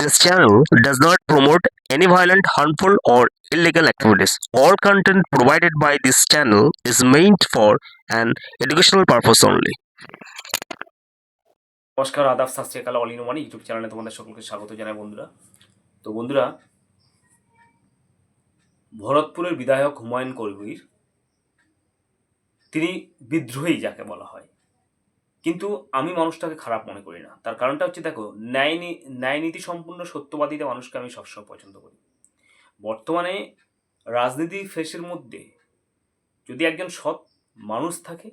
This channel does not promote any violent, harmful, or illegal activities. All content provided by this channel is meant for an educational purpose only. নমস্কার আদাব শাস্ত্রীকাল all in one YouTube চ্যানেলে তোমাদের সকলকে স্বাগত জানাই বন্ধুরা তো বন্ধুরা ভরতপুরের বিধায়ক হুমায়ুন কবির তিনি বিদ্রোহী যাকে বলা হয় কিন্তু আমি মানুষটাকে খারাপ মনে করি না। তার কারণটা হচ্ছে, দেখো, ন্যায় নী- ন্যায় নীতি সম্পূর্ণ সত্যবাদীতে মানুষকে আমি সবসময় পছন্দ করি। বর্তমানে রাজনীতি ফেসের মধ্যে যদি একজন সৎ মানুষ থাকে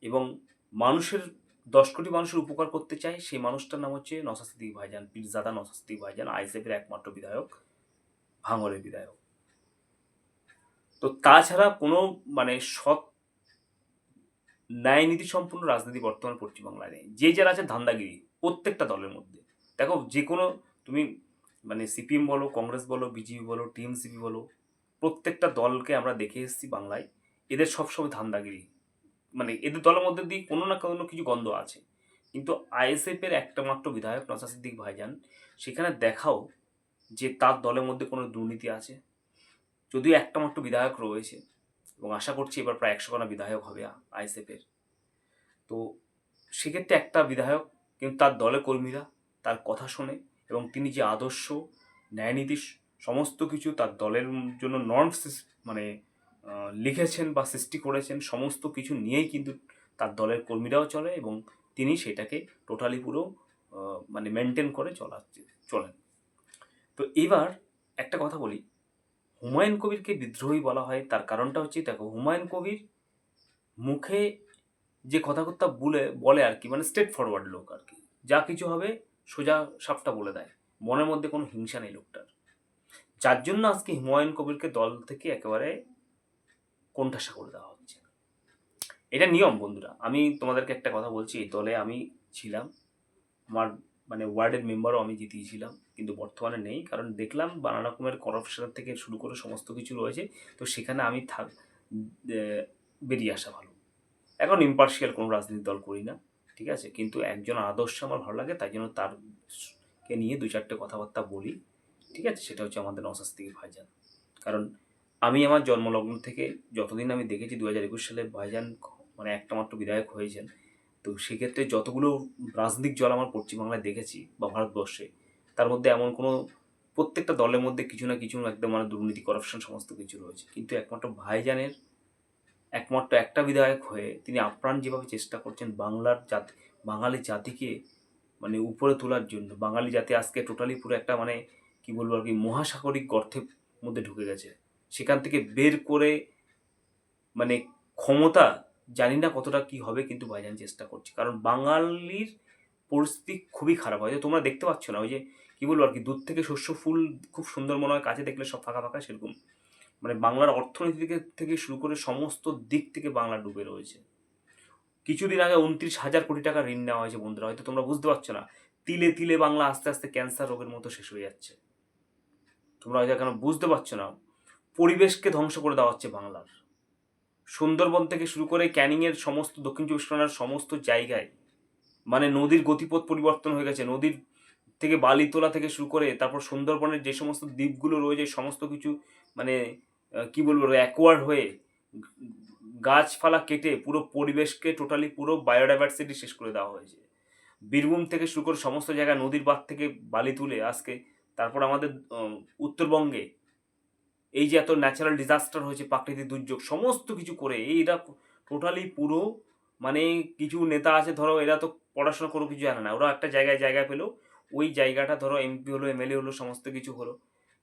এবং মানুষের দশ কোটি মানুষের উপকার করতে চায়, সেই মানুষটার নাম হচ্ছে নসাস্তিক ভাইজান, পীরজাদা নসাস্তিক ভাইজান আইসেফের একমাত্র বিধায়ক ভাঙরের বিধায়ক। তো তাছাড়া কোনো মানে সৎ ন্যায় নীতি সম্পূর্ণ রাজনীতি বর্তমান পশ্চিমবাংলায় নেই। যে যারা আছে ধান্দাগিরি প্রত্যেকটা দলের মধ্যে। দেখো, যে কোনো তুমি মানে সিপিএম বলো, কংগ্রেস বলো, বিজেপি বলো, টিএমসিপি বলো, প্রত্যেকটা দলকে আমরা দেখে এসেছি বাংলায়। এদের সবসময় ধান্দাগিরি। মানে এদের দলের মধ্যে দিয়ে কোনো না কোনো কিছু গন্ধ আছে। কিন্তু আইএসএফ এর একটা মাত্র বিধায়ক নসা সিদ্দিক ভাইজান, সেখানে দেখাও যে তার দলের মধ্যে কোনো দুর্নীতি আছে। যদিও একটা মাত্র বিধায়ক রয়েছে এবং আশা করছি এবার প্রায় একশো খানা বিধায়ক হবে আইএসএফ এর তো সেক্ষেত্রে একটা বিধায়ক, কিন্তু তার দলের কর্মীরা, তার কথা শোনে এবং তিনি যে আদর্শ, ন্যায়নীতি সমস্ত কিছু তার দলের জন্য নর্মস মানে লিখেছেন বা সৃষ্টি করেছেন, সমস্ত কিছু নিয়েই কিন্তু তার দলের কর্মীরাও চলে এবং তিনি সেটাকে টোটালি পুরো মানে মেনটেন করে চলা চলেন। তো এবার একটা কথা বলি হুমায়ুন কবিরকে বিদ্রোহী বলা হয়। তার কারণটা হচ্ছে, দেখো, হুমায়ুন কবির মুখে যে কথাবার্তা বলে বলে আর কি মানে স্ট্রেট ফরওয়ার্ড লোক আর কি। যা কিছু হবে, সোজা সাপটা বলে দেয়। মনের মধ্যে কোনো হিংসা নেই লোকটার। যার জন্য আজকে হুমায়ুন কবিরকে দল থেকে একেবারে কোণঠাসা করে দেওয়া হচ্ছে। এটা নিয়ম, বন্ধুরা। আমি তোমাদেরকে একটা কথা বলছি, এই দলে আমি ছিলাম। আমার মানে ওয়ার্ডের মেম্বারও আমি জিতিয়েছিলাম। কিন্তু বর্তমানে নেই। কারণ দেখলাম নানা রকমের করাপশন থেকে শুরু করে সমস্ত কিছু রয়েছে। তো সেখানে আমি থাক বেরিয়ে আসা ভালো। এখন ইম্পার্শিয়াল কোনো রাজনৈতিক দল করি না, ঠিক আছে? কিন্তু একজন আদর্শ আমার ভালো লাগে, তাই জন্য তারকে নিয়ে দু চারটে কথাবার্তা বলি, ঠিক আছে? সেটা হচ্ছে আমাদের নশাস্তিক ভাইজান। কারণ আমি আমার জন্মলগ্ন থেকে যতদিন আমি দেখেছি দু হাজার একুশ সালে ভাইজান মানে একটা মাত্র বিধায়ক হয়েছেন, তো সেক্ষেত্রে যতগুলো রাজনৈতিক দল আমার পশ্চিমবাংলায় দেখেছি বা ভারতবর্ষে তার মধ্যে এমন কোনো প্রত্যেকটা দলের মধ্যে কিছু না কিছু একদম মানে দুর্নীতি করাপশন সমস্ত কিছু রয়েছে। কিন্তু একমাত্র ভাইজানের, একমাত্র একটা বিধায়ক হয়ে তিনি আপ্রাণ যেভাবে চেষ্টা করছেন বাংলার জাতি, বাঙালি জাতিকে মানে উপরে তোলার জন্য, বাঙালি জাতি আজকে টোটালি পুরো একটা মানে কি বলব আর কি, মহাসাগরিক গর্থের মধ্যে ঢুকে গেছে। সেখান থেকে বের করে মানে ক্ষমতা জানি না কতটা কি হবে, কিন্তু ভাইজান চেষ্টা করছে। কারণ বাঙালির পরিস্থিতি খুবই খারাপ। হয় তোমরা দেখতে পাচ্ছ না, ওই যে কি বলব আর কি, দূর থেকে শস্য, ফুল খুব সুন্দর মনে হয়, কাছে দেখলে সব ফাঁকা ফাঁকা সেরকম। মানে বাংলার অর্থনীতি থেকে শুরু করে সমস্ত দিক থেকে বাংলা ডুবে রয়েছে। কিছুদিন আগে উনত্রিশ হাজার কোটি টাকা ঋণ নেওয়া হয়েছে বন্ধুরা, হয়তো তোমরা বুঝতে পারছ না। তিলে তিলে বাংলা আস্তে আস্তে ক্যান্সার রোগের মতো শেষ হয়ে যাচ্ছে। তোমরা হয়তো কেন বুঝতে পারছ না, পরিবেশকে ধ্বংস করে দেওয়া হচ্ছে বাংলার। সুন্দরবন থেকে শুরু করে ক্যানিংয়ের সমস্ত দক্ষিণ চব্বিশ পরগনার সমস্ত জায়গায় মানে নদীর গতিপথ পরিবর্তন হয়ে গেছে, নদীর থেকে বালি তোলা থেকে শুরু করে তারপর সুন্দরবনের যে সমস্ত দ্বীপগুলো রয়েছে, সমস্ত কিছু মানে কি বলব অ্যাকোয়ার্ড হয়ে গাছপালা কেটে পুরো পরিবেশকে টোটালি পুরো বায়োডাইভার্সিটি শেষ করে দেওয়া হয়েছে। বীরভূম থেকে শুরু করে সমস্ত জায়গায় নদীর বাঁধ থেকে বালি তুলে আজকে তারপর আমাদের উত্তরবঙ্গে এই যে এত ন্যাচারাল ডিজাস্টার হয়েছে, প্রাকৃতিক দুর্যোগ, সমস্ত কিছু করে এইটা টোটালি পুরো মানে কিছু নেতা আছে, ধরো, এরা তো পড়াশোনা করে কিছু জানে না। ওরা একটা জায়গায় জায়গা পেল ওই জায়গাটা ধরো এমপি হলো এমএলএ হলো, সমস্ত কিছু হলো।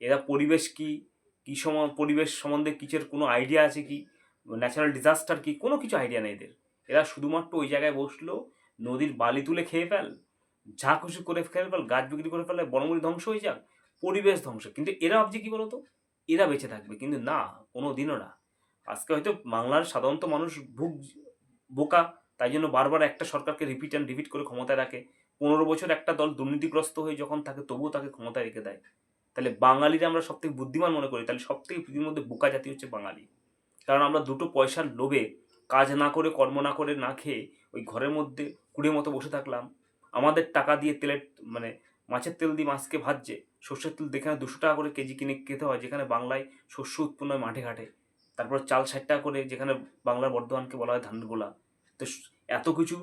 এরা পরিবেশ কি? কি সম, পরিবেশ সম্বন্ধে কিছুর কোনো আইডিয়া আছে কি? ন্যাচারাল ডিজাস্টার কি? কোনো কিছু আইডিয়া নেই এদের। এরা শুধুমাত্র ওই জায়গায় বসল, নদীর বালি তুলে খেয়ে ফেল, যা খুশি করে খেয়ে ফেল, গাছ বিক্রি করে ফেলে বনমূলি ধ্বংস হয়ে যাক, পরিবেশ ধ্বংস। কিন্তু এরা ভাবছে কি বলতো? এরা বেঁচে থাকবে। কিন্তু না, কোনো দিনও না। আজকে হয়তো বাংলার সাধারণত মানুষ ভুগ, বোকা, তাই জন্য বারবার একটা সরকারকে রিপিট অ্যান্ড রিপিট করে ক্ষমতায় রাখে। পনেরো বছর একটা দল দুর্নীতিগ্রস্ত হয়ে যখন থাকে, তবুও তাকে ক্ষমতায় রেখে দেয়। তাহলে বাঙালিরা আমরা সবথেকে বুদ্ধিমান মনে করি, তাহলে সব থেকে পৃথিবীর মধ্যে বোকা জাতি হচ্ছে বাঙালি। কারণ আমরা দুটো পয়সার লোভে কাজ না করে, কর্ম না করে, না খেয়ে ওই ঘরের মধ্যে কুড়ির মতো বসে থাকলাম। আমাদের টাকা দিয়ে তেলের মানে মাছের তেল দিয়ে মাছকে ভাজছে, সর্ষের তেল যেখানে দুশো টাকা করে কেজি কিনে খেতে হয়, যেখানে বাংলায় শস্য উৎপন্ন হয় মাঠে ঘাটে। তারপর চাল ষাট টাকা করে, যেখানে বাংলার বর্ধমানকে বলা হয় ধানগোলা। তো এত কিছু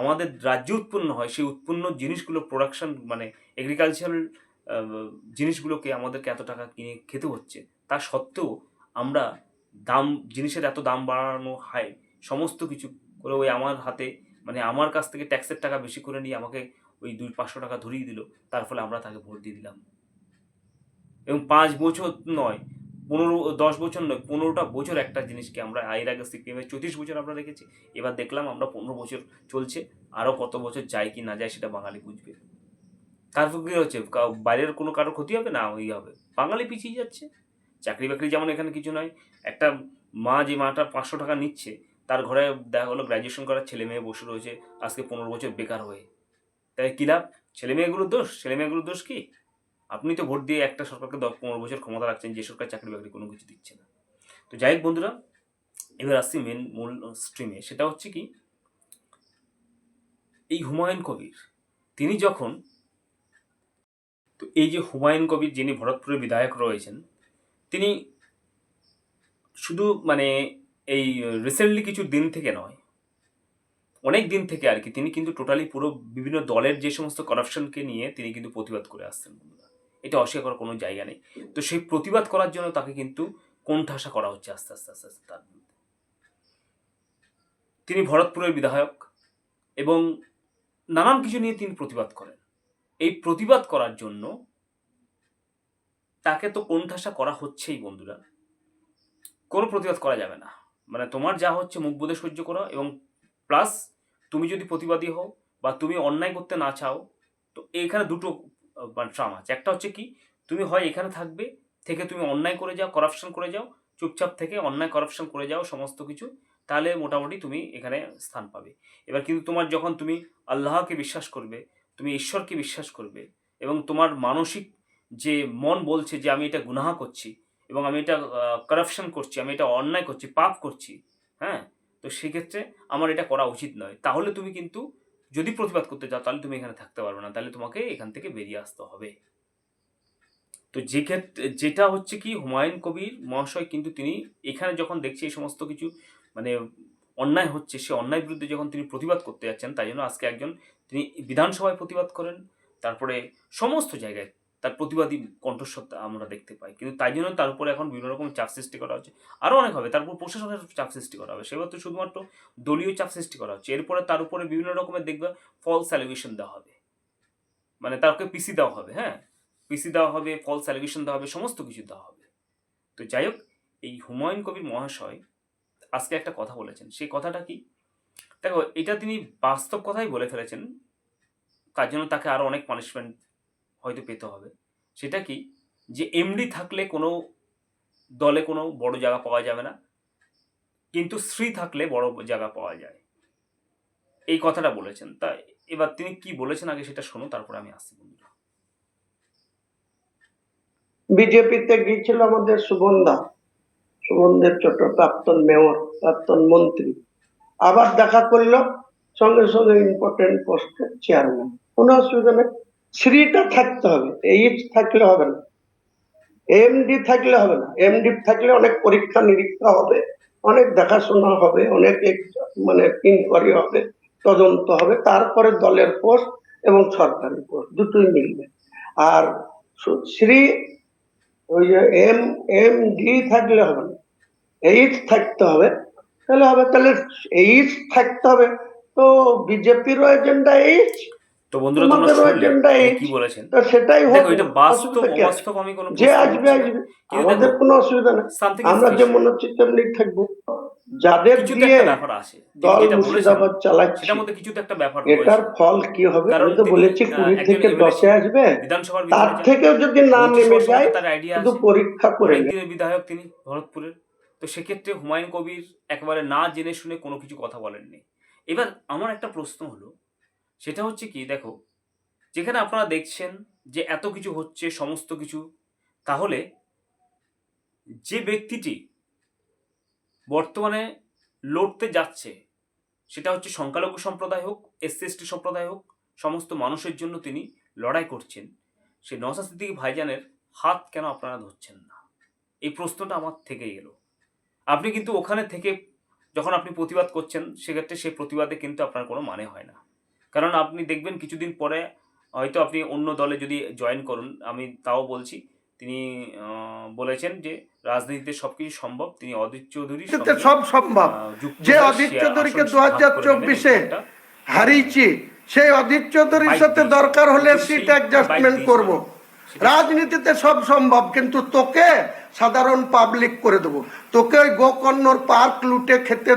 আমাদের রাজ্যে উৎপন্ন হয়, সেই উৎপন্ন জিনিসগুলো প্রোডাকশন মানে এগ্রিকালচারাল জিনিসগুলোকে আমাদেরকে এত টাকা কিনে খেতে হচ্ছে। তা সত্ত্বেও আমরা দাম, জিনিসের এত দাম বাড়ানো হয়, সমস্ত কিছু করে ওই আমার হাতে মানে আমার কাছ থেকে ট্যাক্সের টাকা বেশি করে নিয়ে আমাকে ওই দুই পাঁচশো টাকা ধরিয়ে দিল, তার ফলে আমরা তাকে ভোট দিয়ে দিলাম। এবং পাঁচ বছর নয় পনেরো, দশ বছর নয়, পনেরোটা বছর একটা জিনিসকে আমরা এর আগে সিকিমে চৌত্রিশ বছর আমরা রেখেছি এবার দেখলাম আমরা পনেরো বছর চলছে, আরও কত বছর যায় কি না যায় সেটা বাঙালি বুঝবে। তারপর কী হচ্ছে? বাইরের কোনো কারোর ক্ষতি হবে না? ওই হবে। বাঙালি পিছিয়ে যাচ্ছে। চাকরি বাকরি যেমন এখানে কিছু নয়। একটা মা যে মাটা পাঁচশো টাকা নিচ্ছে, তার ঘরে দেখা হলো গ্র্যাজুয়েশন করার ছেলে মেয়ে বসে রয়েছে, আজকে পনেরো বছর বেকার হয়ে। তাই কী লাভ? ছেলে মেয়েগুলোর দোষ? ছেলে মেয়েগুলোর দোষ কি? আপনি তো ভোট দিয়ে একটা সরকারকে দশ পনেরো বছর ক্ষমতা রাখছেন, যে সরকার চাকরি বাকরি কোনো কিছু দিচ্ছে না। তো যাই হোক বন্ধুরা, এবার আসছি মেন মূল স্ট্রিমে সেটা হচ্ছে কি, এই হুমায়ুন কবির, তিনি যখন তো এই যে হুমায়ুন কবির যিনি ভরতপুরের বিধায়ক রয়েছেন, তিনি শুধু মানে এই রিসেন্টলি কিছু দিন থেকে নয়, অনেক দিন থেকে আর কি, তিনি কিন্তু টোটালি পুরো বিভিন্ন দলের যে সমস্ত করাপশনকে নিয়ে তিনি কিন্তু প্রতিবাদ করে আসছেন বন্ধুরা। এটা অস্বীকার করার কোনো জায়গা নেই। তো সেই প্রতিবাদ করার জন্য তাকে কিন্তু কোণঠাসা করা হচ্ছে আস্তে আস্তে আস্তে আস্তে তার তিনি ভরতপুরের বিধায়ক এবং নানান কিছু নিয়ে তিনি প্রতিবাদ করেন। এই প্রতিবাদ করার জন্য তাকে তো কোণঠাসা করা হচ্ছেই বন্ধুরা। কোনো প্রতিবাদ করা যাবে না। মানে তোমার যা হচ্ছে মুখ বোধে সহ্য করো এবং প্লাস তুমি যদি প্রতিবাদী হও বা তুমি অন্যায় করতে না চাও, তো এখানে দুটো মানে ট্রাম আছে একটা হচ্ছে কি, তুমি হয় এখানে থাকবে, থেকে তুমি অন্যায় করে যাও করাপশন করে যাও, চুপচাপ থেকে অন্যায় করাপশন করে যাও, সমস্ত কিছু, তাহলে মোটামুটি তুমি এখানে স্থান পাবে। এবার কিন্তু তোমার যখন তুমি আল্লাহকে বিশ্বাস করবে, তুমি ঈশ্বরকে বিশ্বাস করবে, এবং তোমার মানসিক যে মন বলছে যে আমি এটা গুনাহা করছি, এবং আমি এটা কারাপশন করছি, আমি এটা অন্যায় করছি, পাপ করছি হ্যাঁ? তো সেক্ষেত্রে আমার এটা করা উচিত নয়। তাহলে তুমি কিন্তু যদি প্রতিবাদ করতে চাও তাহলে তুমি এখানে থাকতে পারবে না, তাহলে তোমাকে এখান থেকে বেরিয়ে আসতে হবে। তো যে ক্ষেত্রে, যেটা হচ্ছে কি, হুমায়ুন কবির মহাশয় কিন্তু তিনি এখানে যখন দেখছে এই সমস্ত কিছু মানে অন্যায় হচ্ছে, সে অন্যায় বিরুদ্ধে যখন তিনি প্রতিবাদ করতে যাচ্ছেন, তাই জন্য আজকে একজন তিনি বিধানসভায় প্রতিবাদ করেন, তারপরে সমস্ত জায়গায় তার প্রতিবাদী কণ্ঠস্বর আমরা দেখতে পাই। কিন্তু তাই জন্য তার উপরে এখন বিভিন্ন রকম চাপ সৃষ্টি করা হচ্ছে। আরও অনেক হবে তারপর প্রশাসনের চাপ সৃষ্টি করা হবে। সেবার তো শুধুমাত্র দলীয় চাপ সৃষ্টি করা হচ্ছে। এরপরে তার উপরে বিভিন্ন রকমের দেখবে ফলস অ্যালিগেশন দেওয়া হবে। মানে তাকে পিসি দেওয়া হবে হ্যাঁ? পিসি দেওয়া হবে ফলস অ্যালিগেশন দেওয়া হবে, সমস্ত কিছু দেওয়া হবে। তো যাই হোক, এই হুমায়ুন কবির মহাশয় আজকে একটা কথা বলেছেন। সেই কথাটা কি? দেখো, এটা তিনি বাস্তব কথাই বলে ফেলেছেন। তার জন্য তাকে আরও অনেক পানিশমেন্ট হয়তো পেতে হবে। সেটা কি? যে এমডি থাকলে কোনো দলে কোনো বড় জায়গা পাওয়া যাবে না, কিন্তু স্ত্রী থাকলে বড় জায়গা পাওয়া যায়। এই কথাটা বলেছেন। তা এবার তিনি কি বলেছেন আগে সেটা শোনো তারপরে আমি আসছি বন্ধুরা। বিজেপিতে গিয়েছিল আমাদের সুগন্ধা, সুগন্ধের ছোট প্রাক্তন মেয়র, প্রাক্তন মন্ত্রী। আবার দেখা করল সঙ্গে সঙ্গে ইম্পর্টেন্ট পোস্টের চেয়ারম্যান কোনো অসুবিধা নেই। শ্রীটা থাকতে হবে, এইচ থাকলে হবে না, এমডি থাকলে হবে না, এমডি থাকলে অনেক পরীক্ষা নিরীক্ষা হবে, অনেক দেখাশোনা হবে, অনেক মানে ইনকোয়ারি হবে, তদন্ত হবে, তারপরে দলের পোস্ট এবং সরকারি পোস্ট দুটোই মিলবে। আর শ্রী ওই যে এম এম ডি থাকলে হবে না, এইচ থাকতে হবে, তাহলে হবে, তাহলে এইচ থাকতে হবে, তো বিজেপিরও এজেন্ডা এইচ তো বন্ধুরা তোমরা শুনলে। কি বলেছেন? তো সেটাই দেখো এটা বাস্তব আমি কোনো যে আসবে আসবে। আমাদের কোনো অসুবিধা আমরা। যেমন হচ্ছে তেমনি থাকব যাদের দিয়ে ব্যাপার দল মুর্শিদাবাদ চালাচ্ছি সেটার মধ্যে কিছু তো একটা ব্যাপার এটার ফল কি হবে? কারণ আমি তো বলেছি কুড়ি থেকে দশে আসবে। বিধানসভার তার থেকেও যদি না নেমে যায় তার আইডিয়া শুধু পরীক্ষা করে বিধায়ক তিনি ভরতপুরের। তো সেক্ষেত্রে হুমায়ুন কবির একেবারে না জেনে শুনে কোনো কিছু কথা বলেননি। এবার আমার একটা প্রশ্ন হলো সেটা হচ্ছে কি, দেখো, যেখানে আপনারা দেখছেন যে এত কিছু হচ্ছে, সমস্ত কিছু, তাহলে যে ব্যক্তিটি বর্তমানে লড়তে যাচ্ছে, সেটা হচ্ছে সংখ্যালঘু সম্প্রদায় হোক এসসি এসটি সম্প্রদায় হোক, সমস্ত মানুষের জন্য তিনি লড়াই করছেন, সে নওসাদ সিদ্দিকী ভাইজানের হাত কেন আপনারা ধরছেন না? এই প্রশ্নটা আমার থেকেই এলো। আপনি কিন্তু ওখানে থেকে যখন আপনি প্রতিবাদ করছেন, সেক্ষেত্রে সেই প্রতিবাদে কিন্তু আপনার কোনো মানে হয় না। কারণ আপনি দেখবেন কিছুদিন পরে হয়তো আপনি অন্য দলে যদি জয়েন করুন আমি তাও বলছি তিনি বলেছেন যে রাজনীতিতে সবকিছু সম্ভব তিনি অদিত চৌধুরী সব সম্ভব যে অদিত চৌধুরীকে দু হাজার চব্বিশে হারিয়েছি সেই অদিত চৌধুরীর সাথে দরকার হলে সিট অ্যাডজাস্টমেন্ট করব। রাজনীতিতে সব সম্ভব, কিন্তু তোকে সাধারণ পাবলিক করে দেবো। তোকে ওই গোকর্ণর পার্ক লুটে খেতে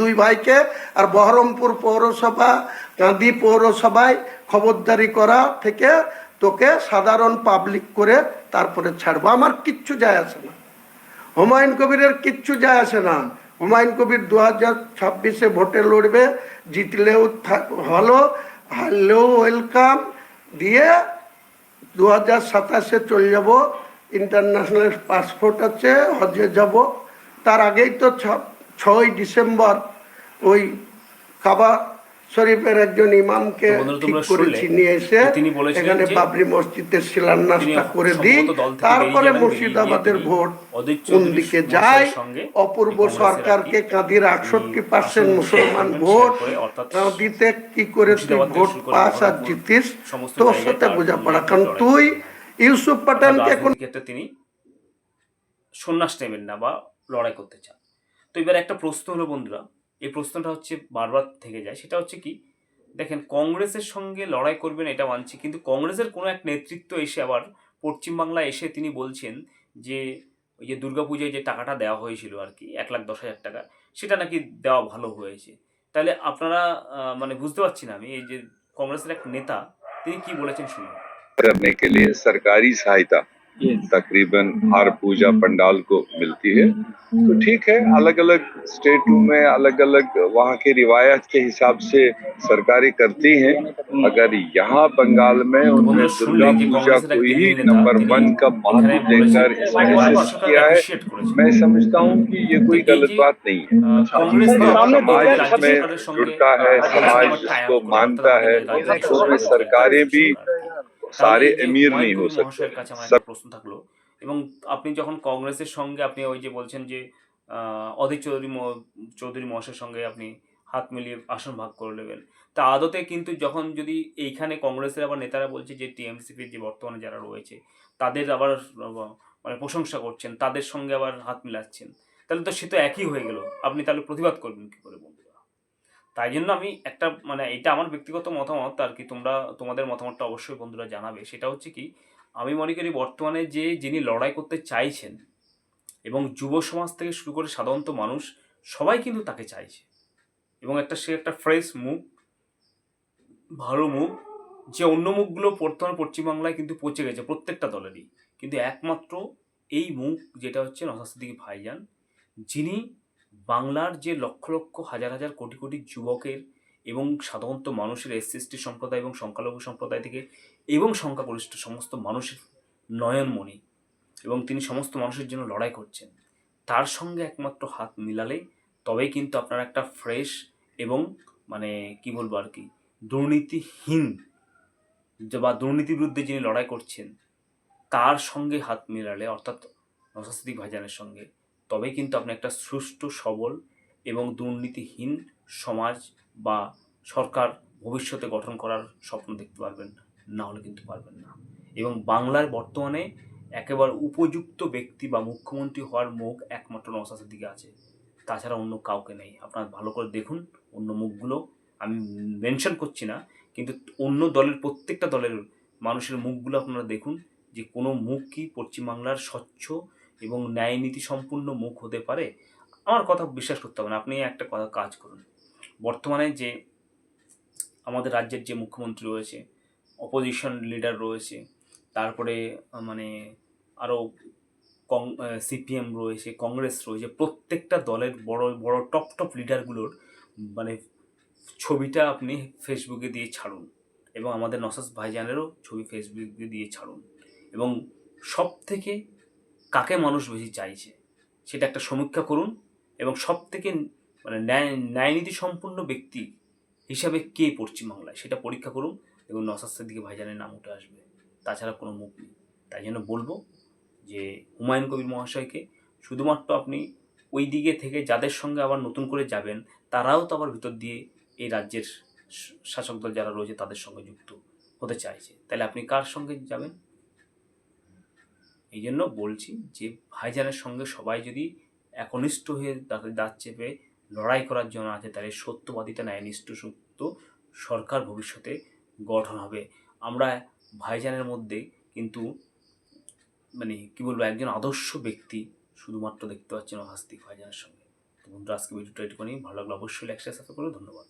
দুই ভাইকে আর বহরমপুর পৌরসভা, গান্ধী পৌরসভায় খবরদারি করা থেকে তোকে সাধারণ পাবলিক করে তারপরে ছাড়বো। আমার কিচ্ছু যায় আসে না। হুমায়ুন কবিরের কিচ্ছু যায় আসে না। হুমায়ুন কবির দু হাজার ছাব্বিশে ভোটে লড়বে, জিতলেও ভালো হারলেও ওয়েলকাম দিয়ে দু হাজার সাতাশে চলে যাব ইন্টারন্যাশনাল পাসপোর্ট আছে, হজে যাব। তার আগেই তো ছয় ডিসেম্বর ওই কাবা শরীফের একজন ইমামকে ঠিক করেছি নিয়ে এসে এখানে বাবরি মসজিদের তিনি শিলান্যাসটা করে দিই। তারপরে মুর্শিদাবাদের ভোট কোন দিকে যায় অপূর্ব সরকারকে কাঁদির আটষট্টি পার্সেন্ট মুসলমান ভোট দিতে কি করে তুই ভোট পাস আর জিতিস তোর সাথে বোঝাপড়া। কারণ তুই ইউসুফ পাঠানকে কোন ক্ষেত্রে তিনি সন্ন্যাস নেবেন না বা লড়াই করতে চান। তো এবার একটা প্রশ্ন হলো বন্ধুরা এই প্রশ্নটা হচ্ছে বারবার থেকে যায়। সেটা হচ্ছে কি, দেখেন কংগ্রেসের সঙ্গে লড়াই করবেন এটা মানছি, কিন্তু কংগ্রেসের কোনো এক নেতৃত্ব এসে আবার পশ্চিমবাংলায় এসে তিনি বলছেন যে, ওই যে দুর্গাপূজায় যে টাকাটা দেওয়া হয়েছিল আর কি, এক লাখ দশ হাজার টাকা, সেটা নাকি দেওয়া ভালো হয়েছে। তাহলে আপনারা মানে বুঝতে পারছি না আমি, এই যে কংগ্রেসের এক নেতা, তিনি কি বলেছেন শুনুন। সরকারি সহায়তা हम्म। तकरीबन हम्म। हर पूजा हम्म। पंडाल को मिलती है। तो ठीक है अलग अलग स्टेटों में अलग अलग वहाँ के रिवायत के हिसाब से सरकारी करती हैं। अगर यहाँ बंगाल में उन्होंने दुर्गा पूजा को ही नंबर वन का महत्व देकर किया है मैं समझता हूँ कि ये कोई गलत बात नहीं है। समाज में जुड़ता है समाज इसको मानता है उसमें तो सरकारें भी সারে এমির নেই হো মহাশয়ের কাছে আমার একটা প্রশ্ন থাকল। এবং আপনি যখন কংগ্রেসের সঙ্গে আপনি ওই যে বলছেন যে অধীর চৌধুরী চৌধুরী মহাশয়ের সঙ্গে আপনি হাত মিলিয়ে আসন ভাগ করে নেবেন। তা আদতে কিন্তু যখন যদি এইখানে কংগ্রেসের আবার নেতারা বলছে যে টিএমসিপির যে বর্তমানে যারা রয়েছে তাদের আবার মানে প্রশংসা করছেন তাদের সঙ্গে আবার হাত মিলাচ্ছেন তাহলে তো সে তো একই হয়ে গেল। আপনি তাহলে প্রতিবাদ করবেন কি করে বলুন? তাই জন্য আমি একটা মানে এটা আমার ব্যক্তিগত মতামত আর কি, তোমরা, তোমাদের মতামতটা অবশ্যই বন্ধুরা জানাবে। সেটা হচ্ছে কি, আমি মনে করি বর্তমানে যে যিনি লড়াই করতে চাইছেন এবং যুব সমাজ থেকে শুরু করে সাধারণত মানুষ, সবাই কিন্তু তাকে চাইছে। এবং একটা, সে একটা ফ্রেশ মুখ, ভালো মুখ, যে অন্য মুখগুলো বর্তমানে পশ্চিমবাংলায় কিন্তু পচে গেছে প্রত্যেকটা দলেরই। কিন্তু একমাত্র এই মুখ যেটা হচ্ছে নসাদ সিদ্দিকী ভাইজান, যিনি বাংলার যে লক্ষ লক্ষ, হাজার হাজার কোটি কোটি যুবকের এবং সাধারণত মানুষের এসসি এসটি সম্প্রদায় এবং সংখ্যালঘু সম্প্রদায় থেকে এবং সংখ্যাগরিষ্ঠ সমস্ত মানুষের নয়নমণি এবং তিনি সমস্ত মানুষের জন্য লড়াই করছেন। তার সঙ্গে একমাত্র হাত মিলালে তবেই কিন্তু আপনার একটা ফ্রেশ এবং মানে কি বলব আর কি, দুর্নীতিহীন বা দুর্নীতির বিরুদ্ধে যিনি লড়াই করছেন, তার সঙ্গে হাত মিলালে, অর্থাৎ নওশাদ সিদ্দিক ভাইজানের সঙ্গে তবেই কিন্তু আপনি একটা সুষ্ঠু, সবল এবং দুর্নীতিহীন সমাজ বা সরকার ভবিষ্যতে গঠন করার স্বপ্ন দেখতে পারবেন না হলে কিন্তু পারবেন না। এবং বাংলার বর্তমানে একেবারে উপযুক্ত ব্যক্তি বা মুখ্যমন্ত্রী হওয়ার মুখ একমাত্র নওশাদের দিকে আছে। তাছাড়া অন্য কাউকে নেই। আপনারা ভালো করে দেখুন অন্য মুখগুলো। আমি মেনশন করছি না, কিন্তু অন্য দলের, প্রত্যেকটা দলের মানুষের মুখগুলো আপনারা দেখুন যে কোনো মুখ কি পশ্চিমবাংলার স্বচ্ছ এবং ন্যায় নীতি সম্পূর্ণ মুখ হতে পারে, আমার কথা বিশ্বাস করতে হবে না। আপনি একটা কথা কাজ করুন। বর্তমানে যে আমাদের রাজ্যের যে মুখ্যমন্ত্রী রয়েছে অপোজিশন লিডার রয়েছে, তারপরে মানে আরও কং সিপিএম রয়েছে কংগ্রেস রয়েছে, প্রত্যেকটা দলের বড় বড় টপ টপ লিডারগুলোর মানে ছবিটা আপনি ফেসবুকে দিয়ে ছাড়ুন এবং আমাদের নসাস ভাইজানেরও ছবি ফেসবুকে দিয়ে ছাড়ুন এবং সব থেকে কাকে মানুষ বেশি চাইছে? সেটা একটা সমীক্ষা করুন এবং সব থেকে মানে ন্যায়, ন্যায়নীতি সম্পন্ন ব্যক্তি হিসাবে কে পশ্চিমবাংলায়? সেটা পরীক্ষা করুন। এবং নসাস্তের দিকে ভাইজানের নাম উঠে আসবে। তাছাড়া কোনো মুখ নেই। তাই জন্য বলব যে হুমায়ুন কবির মহাশয়কে শুধুমাত্র আপনি ওই দিকে থেকে যাদের সঙ্গে আবার নতুন করে যাবেন, তারাও তো আবার ভিতর দিয়ে এই রাজ্যের শাসক দল যারা রয়েছে তাদের সঙ্গে যুক্ত হতে চাইছে। তাহলে আপনি কার সঙ্গে যাবেন? এই জন্য বলছি যে ভাইজানের সঙ্গে সবাই যদি একনিষ্ঠ হয়ে তাদের দাঁত চেপে লড়াই করার জন্য আছে, তাহলে সত্যবাদিতা, ন্যায়নিষ্ঠ সত্য সরকার ভবিষ্যতে গঠন হবে। আমরা ভাইজানের মধ্যে কিন্তু মানে কি বলব, একজন আদর্শ ব্যক্তি শুধুমাত্র দেখতে পাচ্ছি না হাস্তিক ভাইজানের সঙ্গে। বন্ধুরা আজকে ভিডিওটা এটুকুনি। ভালো লাগল অবশ্যই একসাথে সাথে করে। ধন্যবাদ।